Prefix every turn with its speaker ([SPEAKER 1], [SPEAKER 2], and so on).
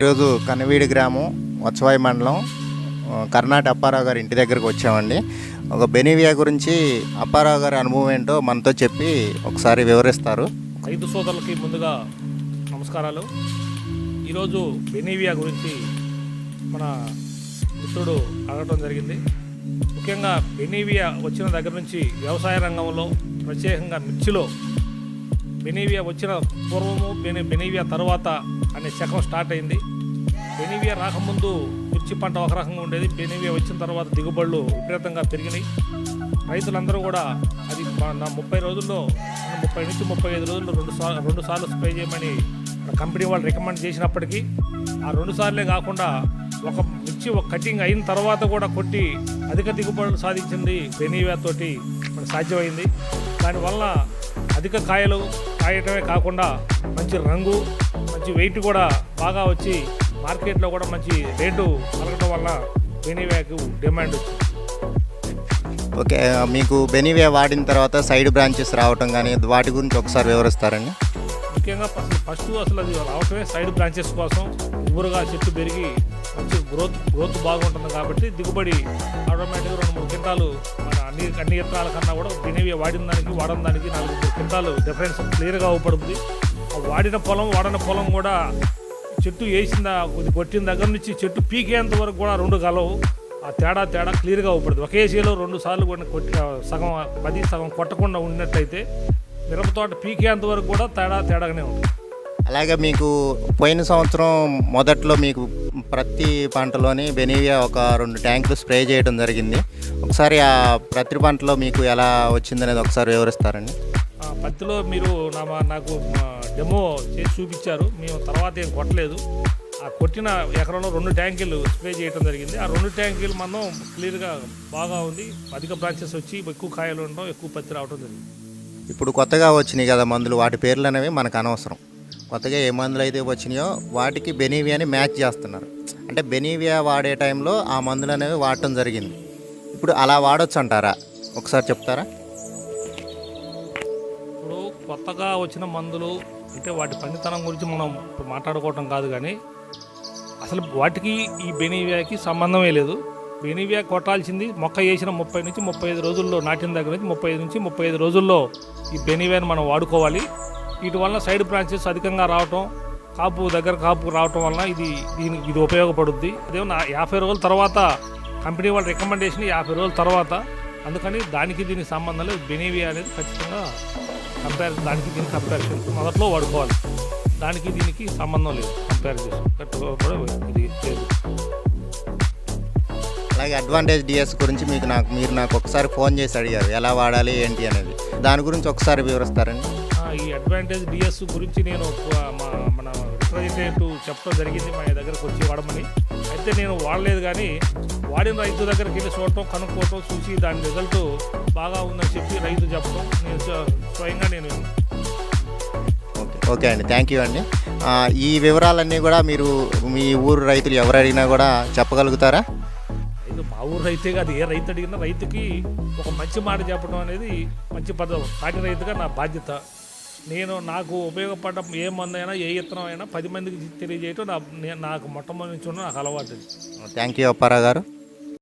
[SPEAKER 1] ఈరోజు కనవీడి గ్రామం వత్సవాయి మండలం కర్ణాట కర్ణాటక అప్పారావు గారి ఇంటి దగ్గరకు వచ్చామండి. ఒక బెనివియా గురించి అప్పారావు గారి అనుభవం ఏంటో మనతో చెప్పి ఒకసారి వివరిస్తారు.
[SPEAKER 2] రైతు సోదరులకి ముందుగా నమస్కారాలు. ఈరోజు బెనివియా గురించి మన మిత్రుడు అడగటం జరిగింది. ముఖ్యంగా బెనీవియా వచ్చిన దగ్గర నుంచి వ్యవసాయ రంగంలో ప్రత్యేకంగా మిర్చిలో బెనీవియా వచ్చిన పూర్వము బెని బెనీవియా తర్వాత అనే శకం స్టార్ట్ అయింది. బెనీవియా రాకముందు మిర్చి పంట ఒక రకంగా ఉండేది. బెనీవియా వచ్చిన తర్వాత దిగుబడులు విపరీతంగా పెరిగినాయి. రైతులందరూ కూడా అది మా- నా ముప్పై రోజుల్లో ముప్పై నుంచి ముప్పై ఐదు రోజుల్లో రెండు సార్లు రెండు సార్లు స్ప్రే చేయమని మన కంపెనీ వాళ్ళు రికమెండ్ చేసినప్పటికీ ఆ రెండు సార్లే కాకుండా ఒక మిర్చి ఒక కటింగ్ అయిన తర్వాత కూడా కొట్టి అధిక దిగుబడులు సాధించింది బెనీవియా తోటి మనకు సాధ్యమైంది. దానివల్ల అధిక కాయలు కాయటమే కాకుండా మంచి రంగు మంచి వెయిట్ కూడా బాగా వచ్చి మార్కెట్లో కూడా మంచి రేటు కలగడం వల్ల బెనీవియాకు డిమాండ్ వచ్చింది.
[SPEAKER 1] ఓకే మీకు బెనివియా వాడిన తర్వాత సైడ్ బ్రాంచెస్ రావటం కానీ వాటి గురించి ఒకసారి వివరిస్తారండి.
[SPEAKER 2] ముఖ్యంగా అసలు ఫస్ట్ అసలు అది రావటమే సైడ్ బ్రాంచెస్ కోసం ఊరుగా చెట్టు పెరిగి మంచి గ్రోత్ గ్రోత్ బాగుంటుంది కాబట్టి దిగుబడి ఆటోమేటిక్గా రెండు మూడు క్వింటాలు మన అన్ని అన్ని ఇత్తనాల కన్నా కూడా బినేవి వాడిన దానికి వాడని దానికి నాలుగు క్వింటాలు డిఫరెన్స్ క్లియర్గా అవుపడుతుంది. వాడిన పొలం వాడిన పొలం కూడా చెట్టు వేసిన కొద్ది కొట్టిన దగ్గర నుంచి చెట్టు పీకేంత వరకు కూడా రెండు కలవు. ఆ తేడా తేడా క్లియర్గా అవుపడుతుంది ఒకే చేలో రెండు సార్లు కూడా కొట్టి సగం పది సగం కొట్టకుండా ఉన్నట్టయితే మిరప తోట పీకేంత వరకు కూడా తేడా తేడాగానే ఉంటుంది.
[SPEAKER 1] అలాగే మీకు పోయిన సంవత్సరం మొదట్లో మీకు ప్రతి పంటలోని బెనీవియా ఒక రెండు ట్యాంకులు స్ప్రే చేయడం జరిగింది. ఒకసారి ఆ ప్రతి పంటలో మీకు ఎలా వచ్చిందనేది ఒకసారి వివరిస్తారండి?
[SPEAKER 2] పత్తిలో మీరు నా నాకు డెమో చేసి చూపించారు. మేము తర్వాత ఏం కొట్టలేదు. ఆ కొట్టిన ఎకరంలో రెండు ట్యాంకులు స్ప్రే చేయడం జరిగింది. ఆ రెండు ట్యాంకులు మనం క్లియర్గా బాగా ఉంది. అధిక బ్రాంచెస్ వచ్చి ఎక్కువ కాయలు ఉండడం ఎక్కువ పత్తి రావడం జరిగింది.
[SPEAKER 1] ఇప్పుడు కొత్తగా వచ్చినాయి కదా మందులు. వాటి పేర్లు అనేవి మనకు అనవసరం. కొత్తగా ఏ మందులు అయితే వచ్చినాయో వాటికి బెనీవియాని మ్యాచ్ చేస్తున్నారు. అంటే బెనీవియా వాడే టైంలో ఆ మందులు అనేవి వాడటం జరిగింది. ఇప్పుడు అలా వాడొచ్చు అంటారా ఒకసారి చెప్తారా?
[SPEAKER 2] ఇప్పుడు కొత్తగా వచ్చిన మందులు అంటే వాటి పనితనం గురించి మనం ఇప్పుడు మాట్లాడుకోవటం కాదు కానీ అసలు వాటికి ఈ బెనీవియాకి సంబంధమే లేదు. బెనీవియా కొట్టాల్సింది మొక్క వేసిన ముప్పై నుంచి ముప్పై ఐదు రోజుల్లో నాటిన దగ్గర నుంచి ముప్పై ఐదు నుంచి ముప్పై ఐదు రోజుల్లో ఈ బెనీవియాని మనం వాడుకోవాలి. వీటి వల్ల సైడ్ బ్రాంచెస్ అధికంగా రావటం కాపు దగ్గర కాపు రావటం వల్ల ఇది దీనికి ఇది ఉపయోగపడుద్ది. అదేమన్నా యాభై రోజుల తర్వాత కంపెనీ వాళ్ళ రికమెండేషన్ యాభై రోజుల తర్వాత అందుకని దానికి దీనికి సంబంధం లేదు. బెనీవియా అనేది ఖచ్చితంగా కంపేర్ దానికి దీనికి కంపారిజన్ మొదట్లో వాడుకోవాలి. దానికి దీనికి సంబంధం లేదు. కంపేర్ చేసి కూడా ఇది లేదు.
[SPEAKER 1] అలాగే అడ్వాంటేజ్ డిఎస్ గురించి మీకు నాకు మీరు నాకు ఒకసారి ఫోన్ చేసి అడిగారు. ఎలా వాడాలి ఏంటి అనేది. దాని గురించి ఒకసారి వివరిస్తారండి.
[SPEAKER 2] ఈ అడ్వాంటేజ్ డిఎస్ గురించి నేను ఆ, రిప్రజెంటేటివ్ చెప్పడం జరిగింది మా దగ్గరకు వచ్చి వాడమని అయితే నేను వాడలేదు కానీ వాడిన రైతు దగ్గరికి వెళ్ళి చూడటం కనుక్కోవటం చూసి దాని రిజల్ట్ బాగా ఉందని చెప్పి రైతు చెప్పడం నేను స్వ- స్వయంగా నేను.
[SPEAKER 1] ఓకే ఓకే అండి థ్యాంక్ యూ అండి. ఈ వివరాలన్నీ కూడా మీరు మీ ఊరు రైతులు ఎవరు అడిగినా కూడా చెప్పగలుగుతారా?
[SPEAKER 2] ఇది మా ఊరు రైతే కాదు ఏ రైతు అడిగినా రైతుకి ఒక మంచి మాట చెప్పడం అనేది మంచి పద్ధతి. సాటి రైతుగా నా బాధ్యత. నేను నాకు ఉపయోగపడ్డ ఏ మందు అయినా ఏ ఇత్తనం అయినా పది మందికి తెలియజేయటం నా నేను నాకు మొట్టమొదటి నుంచి ఉన్న నాకు అలవాటు
[SPEAKER 1] థ్యాంక్ యూ అప్పారా గారు.